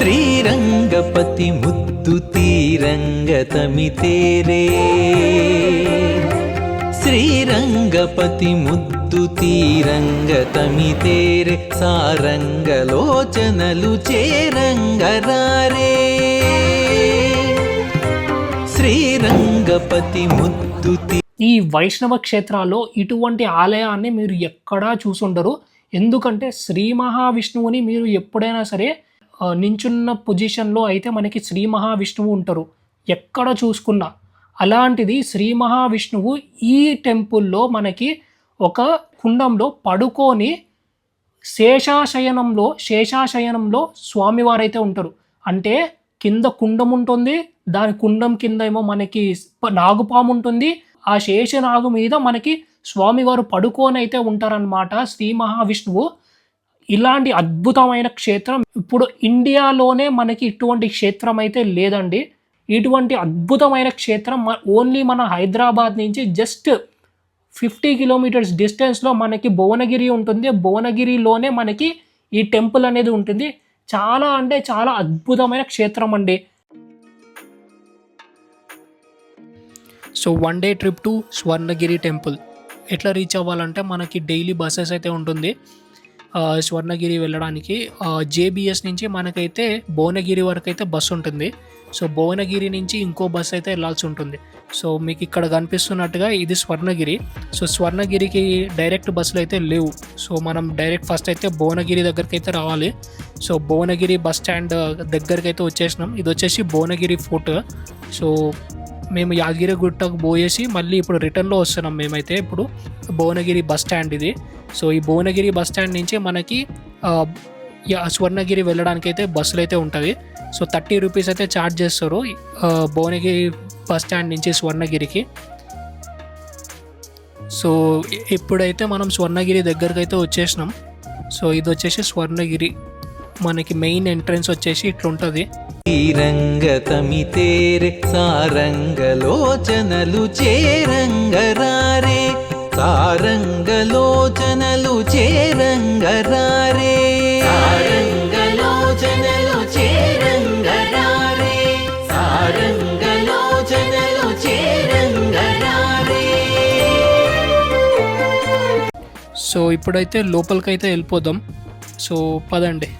శ్రీరంగపతి ముద్దు తీరంగ తమితేరే. శ్రీరంగపతి ముద్దు తీరంగ తమితేరే. సారంగలోచనలు చేరంగరారే. శ్రీరంగపతి ముద్దు ఈ వైష్ణవ క్షేత్రాల్లో ఇటువంటి ఆలయాన్ని మీరు ఎక్కడా చూసుండరు. ఎందుకంటే శ్రీ మహావిష్ణువుని మీరు ఎప్పుడైనా సరే నించున్న పొజిషన్లో అయితే మనకి శ్రీ మహావిష్ణువు ఉంటారు. ఎక్కడ చూసుకున్నా అలాంటిది శ్రీ మహావిష్ణువు ఈ టెంపుల్లో మనకి ఒక కుండంలో పడుకొని శేషాశయనంలో శేషాశయనంలో స్వామివారైతే ఉంటారు. అంటే కింద కుండం ఉంటుంది దాని కుండం కింద ఏమో మనకి నాగుపాము ఉంటుంది. ఆ శేషనాగు మీద మనకి స్వామివారు పడుకొని అయితే ఉంటారనమాట శ్రీ మహావిష్ణువు. ఇలాంటి అద్భుతమైన క్షేత్రం ఇప్పుడు ఇండియాలోనే మనకి ఇటువంటి క్షేత్రం అయితే లేదండి. ఇటువంటి అద్భుతమైన క్షేత్రం ఓన్లీ మన హైదరాబాద్ నుంచి జస్ట్ ఫిఫ్టీ కిలోమీటర్స్ డిస్టెన్స్లో మనకి భువనగిరి ఉంటుంది. భువనగిరిలోనే మనకి ఈ టెంపుల్ అనేది ఉంటుంది. చాలా అంటే చాలా అద్భుతమైన క్షేత్రం అండి. So one day trip to Swarnagiri temple. ఎట్లా రీచ్ అవ్వాలంటే మనకి డైలీ బస్సెస్ అయితే ఉంటుంది. స్వర్ణగిరి వెళ్ళడానికి. జేబిఎస్ నుంచి మనకైతే భువనగిరి వరకు అయితే బస్సు ఉంటుంది. సో భువనగిరి నుంచి ఇంకో బస్సు అయితే వెళ్ళాల్సి ఉంటుంది. సో మీకు ఇక్కడ కనిపిస్తున్నట్టుగా ఇది స్వర్ణగిరి. సో స్వర్ణగిరికి డైరెక్ట్ బస్సులు అయితే లేవు. సో మనం డైరెక్ట్ ఫస్ట్ అయితే భువనగిరి దగ్గరికి అయితే రావాలి. సో భువనగిరి బస్ స్టాండ్ దగ్గరికి అయితే వచ్చేసినాం. ఇది వచ్చేసి భువనగిరి ఫోర్ట్. సో మేము యాదగిరి గుట్టకు పోయేసి మళ్ళీ ఇప్పుడు రిటర్న్లో వస్తున్నాం మేమైతే. ఇప్పుడు భువనగిరి బస్ స్టాండ్ ఇది. సో ఈ భువనగిరి బస్ స్టాండ్ నుంచి మనకి స్వర్ణగిరి వెళ్ళడానికి అయితే బస్సులు అయితే ఉంటుంది. సో థర్టీ రూపీస్ అయితే ఛార్జ్ చేస్తారు భువనగిరి బస్ స్టాండ్ నుంచి స్వర్ణగిరికి. సో ఇప్పుడైతే మనం స్వర్ణగిరి దగ్గరకు అయితే వచ్చేసినాం. సో ఇది వచ్చేసి స్వర్ణగిరి. మనకి మెయిన్ ఎంట్రన్స్ వచ్చేసి ఇట్లుంటుంది. శ్రీరంగ తమితేరే సారంగలోచనలు చేరంగరారే సారంగలోచనలు చేరంగరారే. సారంగలోచనలు చేరంగరారే సారంగలోచనలు చేరంగరారే. సో ఇప్పుడైతే లోపలికైతే వెళ్ళిపోదాం. సో పదండి.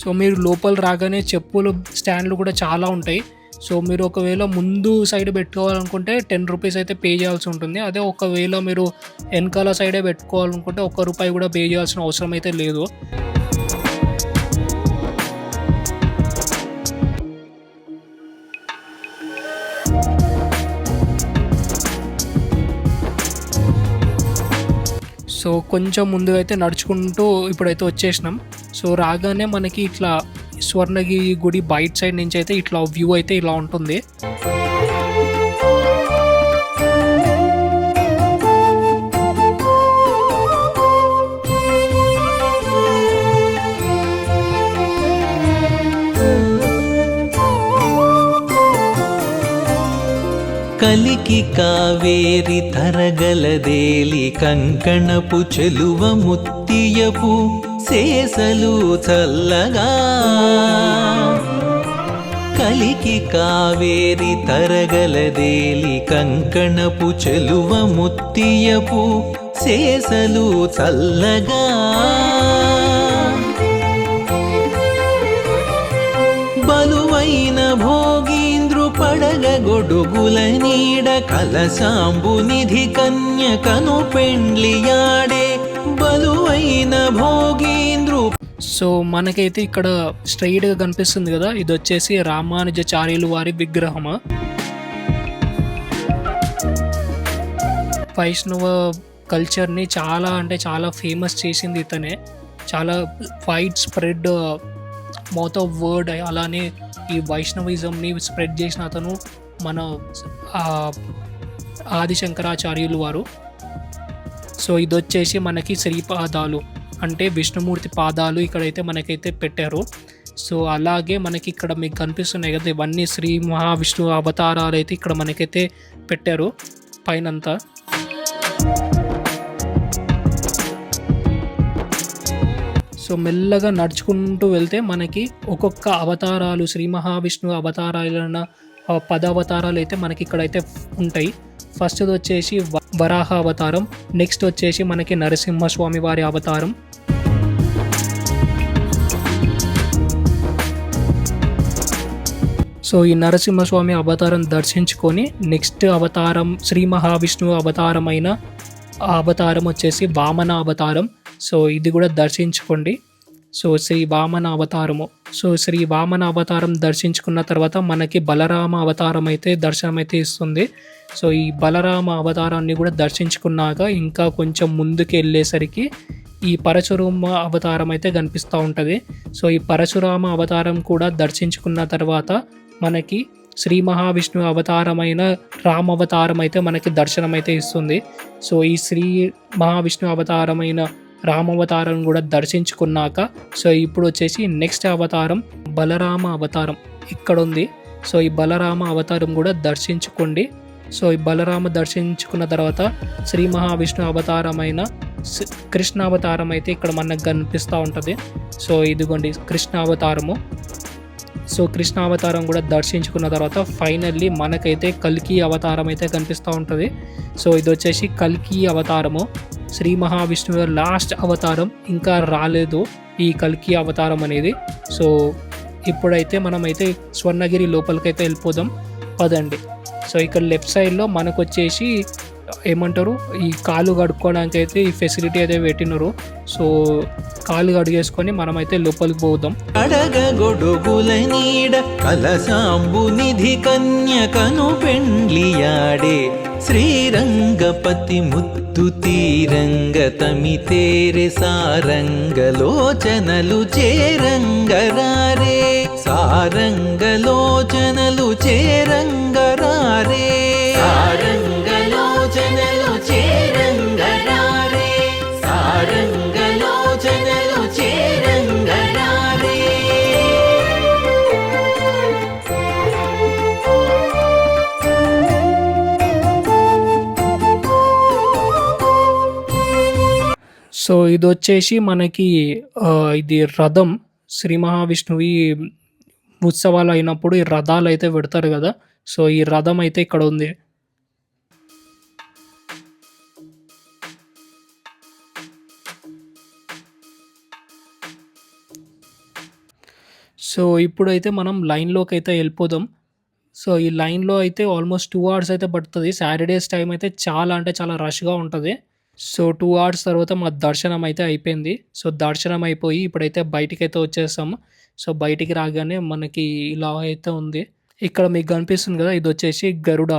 సో మీరు లోపల రాగానే చెప్పులు స్టాండ్లు కూడా చాలా ఉంటాయి. సో మీరు ఒకవేళ ముందు సైడ్ పెట్టుకోవాలనుకుంటే టెన్ రూపీస్ అయితే పే చేయాల్సి ఉంటుంది. అదే ఒకవేళ మీరు వెనకాల సైడే పెట్టుకోవాలనుకుంటే ఒక్క రూపాయి కూడా పే చేయాల్సిన అవసరం అయితే లేదు. సో కొంచెం ముందు అయితే నడుచుకుంటూ ఇప్పుడైతే వచ్చేసినాం. సో రాగానే మనకి ఇట్లా స్వర్ణగిరి గుడి బయట సైడ్ నుంచి అయితే ఇట్లా వ్యూ అయితే ఇలా ఉంటుంది. కలికి కావేరి తరగలదేలి కంకణపు చెలువ ముత్తియపు శేసలు చల్లగా కలికి కావేరి తరగలదేలి కంకణపు చెలువ ముత్తియపు శేసలు చల్లగా బలువైన భోగీంద్రు పడగ గొడుగుల నీడ కలశాంబు నిధి కన్యకను పెండ్లియాడే బలువైన భోగీంద్రు. సో మనకైతే ఇక్కడ స్ట్రైట్గా కనిపిస్తుంది కదా ఇది వచ్చేసి రామానుజాచార్యులు వారి విగ్రహము. వైష్ణవ కల్చర్ని చాలా అంటే చాలా ఫేమస్ చేసింది ఇతనే. చాలా wide spread mouth of word అలానే ఈ వైష్ణవిజంని స్ప్రెడ్ చేసిన అతను మన ఆదిశంకరాచార్యులు వారు. సో ఇది వచ్చేసి మనకి శ్రీపాదాలు. అంటే విష్ణుమూర్తి పాదాలు ఇక్కడైతే మనకైతే పెట్టారు. సో అలాగే మనకి ఇక్కడ మీకు కనిపిస్తున్నాయి కదా ఇవన్నీ శ్రీ మహావిష్ణు అవతారాలు అయితే ఇక్కడ మనకైతే పెట్టారు పైనంతా. సో మెల్లగా నడుచుకుంటూ వెళ్తే మనకి ఒక్కొక్క అవతారాలు శ్రీ మహావిష్ణు అవతారాలైన ఆ, పద అవతారాలు అయితే మనకి ఇక్కడైతే ఉంటాయి. ఫస్ట్ వచ్చేసి వ- వరాహ అవతారం. నెక్స్ట్ వచ్చేసి మనకి నరసింహస్వామి వారి అవతారం. సో ఈ నరసింహస్వామి అవతారం దర్శించుకొని నెక్స్ట్ అవతారం శ్రీ మహావిష్ణువు అవతారమైన అవతారం వచ్చేసి వామన అవతారం. సో ఇది కూడా దర్శించుకోండి. సో శ్రీ వామన అవతారము. సో శ్రీ వామన అవతారం దర్శించుకున్న తర్వాత మనకి బలరామ అవతారం అయితే దర్శనం అయితే ఇస్తుంది. సో ఈ బలరామ అవతారాన్ని కూడా దర్శించుకున్నాక ఇంకా కొంచెం ముందుకు వెళ్ళేసరికి ఈ పరశురామ అవతారం అయితే కనిపిస్తూ ఉంటుంది. సో ఈ పరశురామ అవతారం కూడా దర్శించుకున్న తర్వాత మనకి శ్రీ మహావిష్ణువు అవతారమైన రామ అవతారం అయితే మనకి దర్శనం అయితే ఇస్తుంది. సో ఈ శ్రీ మహావిష్ణు అవతారమైన రామ అవతారం కూడా దర్శించుకున్నాక సో ఇప్పుడు వచ్చేసి నెక్స్ట్ అవతారం బలరామ అవతారం ఇక్కడ ఉంది సో ఈ బలరామ అవతారం కూడా దర్శించుకోండి. సో ఈ బలరామ దర్శించుకున్న తర్వాత శ్రీ మహావిష్ణు అవతారమైన కృష్ణ అవతారం అయితే ఇక్కడ మనకు కనిపిస్తూ ఉంటుంది. సో ఇదిగోండి కృష్ణ అవతారము సో కృష్ణ అవతారం కూడా దర్శించుకున్న తర్వాత ఫైనల్లీ మనకైతే కల్కి అవతారం అయితే కనిపిస్తూ ఉంటుంది. సో ఇది వచ్చేసి కల్కి అవతారము. శ్రీ మహావిష్ణువు లాస్ట్ అవతారం ఇంకా రాలేదు ఈ కల్కి అవతారం అనేది. సో ఇప్పుడైతే మనమైతే స్వర్ణగిరి లోపలికైతే వెళ్ళిపోదాం. పదండి. సో ఇక్కడ లెఫ్ట్ సైడ్లో మనకు వచ్చేసి ఏమంటారు? ఈ కాలు కడుక్కోవడానికి అయితే ఈ ఫెసిలిటీ అయితే పెట్టినారు. సో కాళ్ళు కడిగేసుకొని మనమైతే లోపలికి పోదాం. అడగ గొడుగుల నీడ కలసాంబు నిధి కన్యకను పెండ్లియాడే శ్రీరంగపతి ముత్తు తీరంగ తమితేరె సారంగలోచనలు చేరంగరారే. సారంగలోచనలు చేరంగరారే. సారంగ సో ఇది వచ్చేసి మనకి ఇది రథం శ్రీ మహావిష్ణువి ఉత్సవాలు అయినప్పుడు ఈ రథాలు అయితే పెడతారు కదా. సో ఈ రథం అయితే ఇక్కడ ఉంది. సో ఇప్పుడైతే మనం లైన్లోకి అయితే వెళ్ళిపోదాం. సో ఈ లైన్లో అయితే ఆల్మోస్ట్ టూ అవర్స్ అయితే పడుతుంది. సాటర్డేస్ టైం అయితే చాలా అంటే చాలా రష్గా ఉంటుంది. సో టూ అవర్స్ తర్వాత మా దర్శనం అయితే అయిపోయింది. సో దర్శనం అయిపోయి ఇప్పుడైతే బయటికి అయితే వచ్చేసాము. సో బయటికి రాగానే మనకి ఇలా అయితే ఉంది. ఇక్కడ మీకు కనిపిస్తుంది కదా ఇది వచ్చేసి గరుడ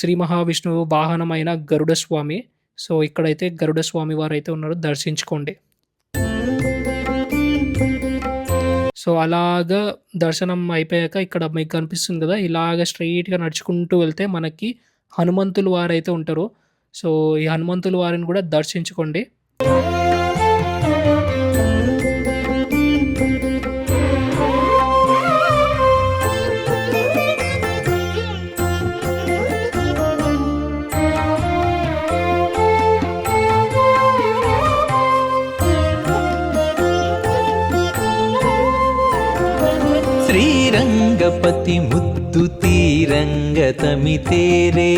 శ్రీ మహావిష్ణువు వాహనమైన గరుడ స్వామి. సో ఇక్కడైతే గరుడ స్వామి వారు అయితే ఉన్నారు దర్శించుకోండి. సో అలాగా దర్శనం అయిపోయాక ఇక్కడ మీకు కనిపిస్తుంది కదా ఇలాగ స్ట్రైట్గా నడుచుకుంటూ వెళ్తే మనకి హనుమంతులు వారు అయితే ఉంటారు. సో ఈ హనుమంతుల వారిని కూడా దర్శించుకోండి. శ్రీరంగపతి ముద్దు తీరంగ తమితేరే.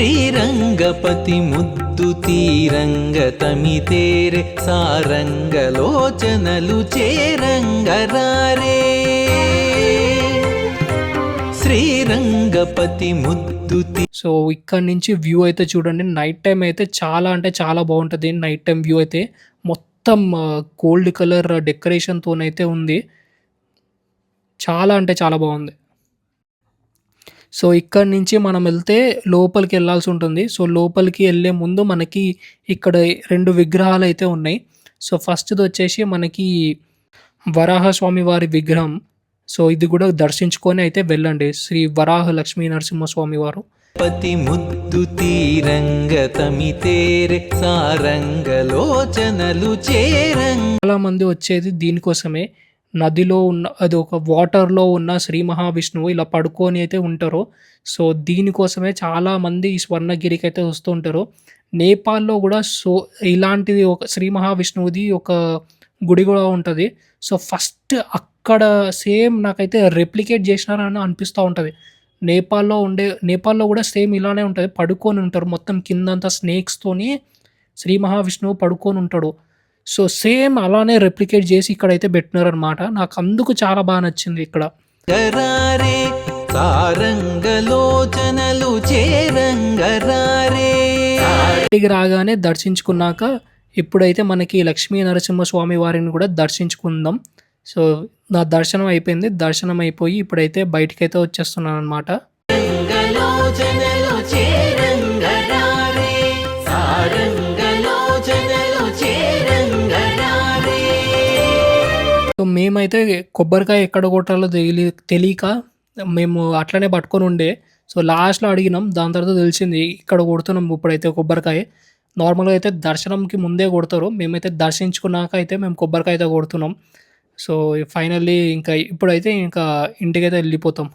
శ్రీరంగపతి ముద్దు తీరంగ తమితేరే సారంగలోచనలు చేరంగరారే శ్రీరంగపతి ముద్దు సో ఇక్కడ నుంచి వ్యూ అయితే చూడండి. నైట్ టైం అయితే చాలా అంటే చాలా బాగుంటుంది. నైట్ టైం వ్యూ అయితే మొత్తం గోల్డ్ కలర్ డెకరేషన్తోనైతే ఉంది. చాలా అంటే చాలా బాగుంది. సో ఇక్కడ నుంచి మనం వెళ్తే లోపలికి వెళ్ళాల్సి ఉంటుంది. సో లోపలికి వెళ్ళే ముందు మనకి ఇక్కడ రెండు విగ్రహాలు అయితే ఉన్నాయి. సో ఫస్ట్ది వచ్చేసి మనకి వరాహస్వామి వారి విగ్రహం. సో ఇది కూడా దర్శించుకొని అయితే వెళ్ళండి. శ్రీ వరాహ లక్ష్మీ నరసింహస్వామి వారు. పతి ముద్దు తీరంగ తమితేరే సారంగలోచనలు చేరంగ. చాలా మంది వచ్చేది దీనికోసమే. నదిలో ఉన్న అది ఒక వాటర్లో ఉన్న శ్రీ మహావిష్ణువు ఇలా పడుకొని అయితే ఉంటారో. సో దీనికోసమే చాలామంది ఈ స్వర్ణగిరికి అయితే వస్తూ ఉంటారు. నేపాల్‌లో కూడా సో ఇలాంటిది ఒక శ్రీ మహావిష్ణువుది ఒక గుడి కూడా ఉంటుంది. సో, ఫస్ట్ అక్కడ సేమ్ నాకైతే రెప్లికేట్ చేసినారని అనిపిస్తూ ఉంటుంది. నేపాల్‌లో ఉండే నేపాల్‌లో కూడా సేమ్ ఇలానే ఉంటుంది. పడుకొని ఉంటారు. మొత్తం కిందంతా స్నేక్స్‌తోని శ్రీ మహావిష్ణువు పడుకొనుంటాడు. సో, సేమ్ అలానే రెప్లికేట్ జేసి ఇక్కడైతే బెట్టినారనమాట. నాకందుకు చాలా బా నచ్చింది ఇక్కడ. రాగానే దర్శించుకున్నాక ఇప్పుడైతే మనకి లక్ష్మీ నరసింహస్వామి వారిని కూడా దర్శించుకుందాం. సో, నా దర్శనం అయిపోయింది. దర్శనం అయిపోయి ఇప్పుడైతే బయటికైతే వచ్చేస్తున్నాననమాట. రంగలోచనలు సో, మేమైతే కొబ్బరికాయ ఎక్కడ కొట్టాలో తెలి తెలియక మేము అట్లనే పట్టుకొని ఉండే సో, లాస్ట్‌లో అడిగినాం. దాని తర్వాత తెలిసింది ఇక్కడ కొడుతున్నాం ఇప్పుడైతే కొబ్బరికాయ. నార్మల్‌గా అయితే దర్శనంకి ముందే కొడతారు. మేమైతే దర్శించుకున్నాక అయితే మేము కొబ్బరికాయ అయితే కొడుతున్నాం. సో, ఫైనల్లీ ఇంకా ఇప్పుడైతే ఇంకా ఇంటికైతే వెళ్ళిపోతాం